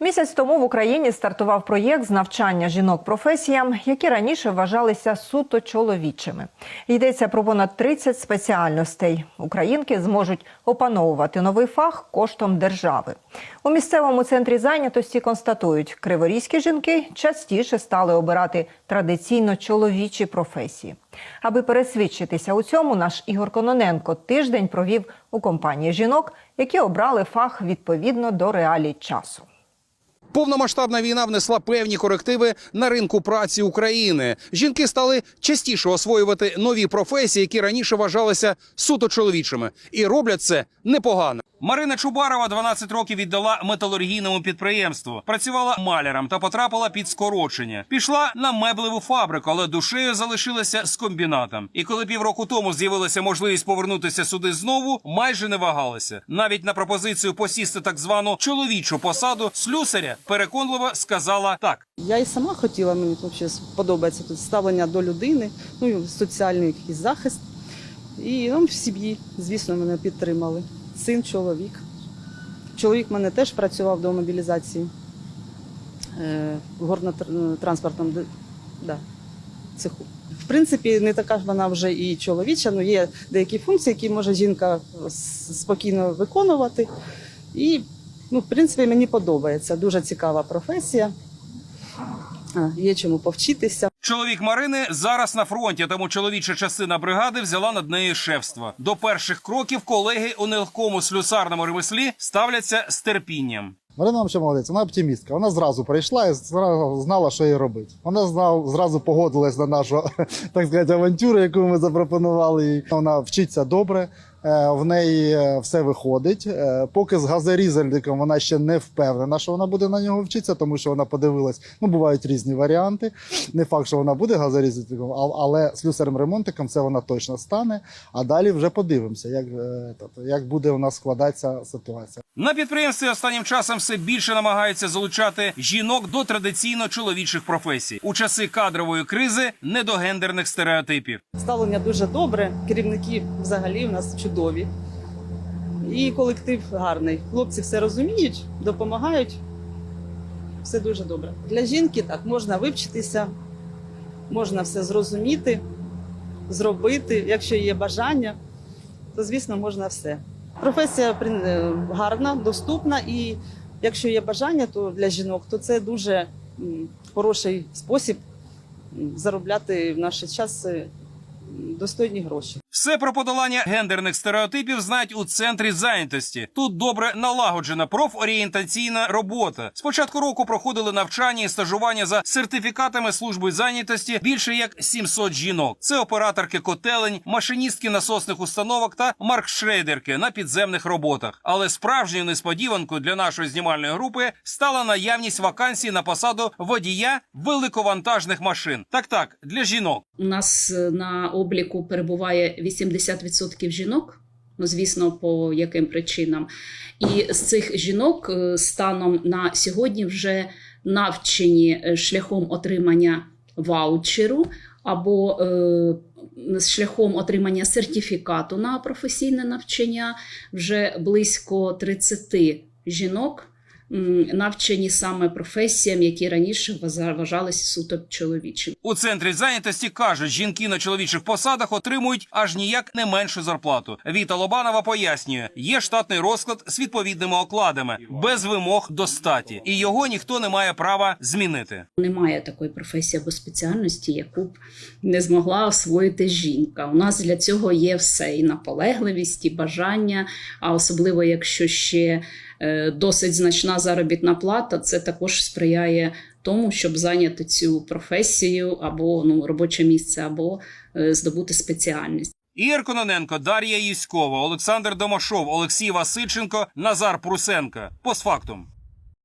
Місяць тому в Україні стартував проєкт з навчання жінок професіям, які раніше вважалися суто чоловічими. Йдеться про понад 30 спеціальностей. Українки зможуть опановувати новий фах коштом держави. У місцевому центрі зайнятості констатують, криворізькі жінки частіше стали обирати традиційно чоловічі професії. Аби пересвідчитися у цьому, наш Ігор Кононенко тиждень провів у компанії жінок, які обрали фах відповідно до реалій часу. Повномасштабна війна внесла певні корективи на ринку праці України. Жінки стали частіше освоювати нові професії, які раніше вважалися суто чоловічими, і роблять це непогано. Марина Чубарова 12 років віддала металургійному підприємству, працювала маляром та потрапила під скорочення. Пішла на меблеву фабрику, але душею залишилася з комбінатом. І коли півроку тому з'явилася можливість повернутися сюди знову, майже не вагалася. Навіть на пропозицію посісти так звану чоловічу посаду слюсаря переконливо сказала так. Я і сама хотіла, мені взагалі подобається тут ставлення до людини, ну і соціальний якийсь захист. І ну, в сім'ї, звісно, мене підтримали. Син, чоловік. Чоловік в мене теж працював до мобілізації е, горно-транспортному да, цеху. В принципі, не така ж вона вже і чоловіча, але є деякі функції, які може жінка спокійно виконувати. І, ну, в принципі, мені подобається. Дуже цікава професія. Є чому повчитися. Чоловік Марини зараз на фронті, тому чоловіча частина бригади взяла над нею шефство. До перших кроків колеги у нелегкому слюсарному ремеслі ставляться з терпінням. Марина взагалі молодець, вона оптимістка. Вона зразу прийшла і зразу знала, що їй робити. Вона знав, зразу погодилась на нашу так сказати, авантюру, яку ми запропонували. їй. Вона вчиться добре, в неї е, все виходить. Е, Поки з газорізальником вона ще не впевнена, що вона буде на нього вчитися, тому що вона подивилась. Ну, бувають різні варіанти. Не факт, що вона буде газорізальником, але слюсарем-ремонтиком це вона точно стане. А далі вже подивимося, як, е, тобто, як буде у нас складатися ситуація. На підприємстві останнім часом все більше намагаються залучати жінок до традиційно чоловічих професій у часи кадрової кризи, не до гендерних стереотипів. Ставлення дуже добре, керівники взагалі у нас чудові. І колектив гарний. Хлопці все розуміють, допомагають. Все дуже добре. Для жінки так можна вивчитися, можна все зрозуміти, зробити. Якщо є бажання, то звісно можна все. Професія е, гарна, доступна, і якщо є бажання, то для жінок, то це дуже хороший спосіб заробляти в наш час е, достойні гроші. Все про подолання гендерних стереотипів знають у центрі зайнятості. Тут добре налагоджена профорієнтаційна робота. З початку року проходили навчання і стажування за сертифікатами служби зайнятості більше як 700 жінок. Це операторки котелень, машиністки насосних установок та маркшрейдерки на підземних роботах. Але справжньою несподіванкою для нашої знімальної групи стала наявність вакансій на посаду водія великовантажних машин. Так, так, для жінок. У нас е, на обліку перебуває 80% жінок. Ну, звісно, по яким причинам. І з цих жінок е, станом на сьогодні вже навчені е, шляхом отримання ваучеру або е, шляхом отримання сертифікату на професійне навчання вже близько 30 жінок. Навчені саме професіям, які раніше вважа- вважалися суто чоловічими. У центрі зайнятості кажуть, жінки на чоловічих посадах отримують аж ніяк не меншу зарплату. Віта Лобанова пояснює, є штатний розклад з відповідними окладами, без вимог до статі, і його ніхто не має права змінити. Немає такої професії або спеціальності, яку б не змогла освоїти жінка. У нас для цього є все: і наполегливість, і бажання. А особливо, якщо ще е, досить значна заробітна плата, це також сприяє тому, щоб зайняти цю професію або ну, робоче місце, або е, здобути спеціальність. Ігор Кононенко, Дар'я Юськова, Олександр Домашов, Олексій Васильченко, Назар Прусенко. Постфактум.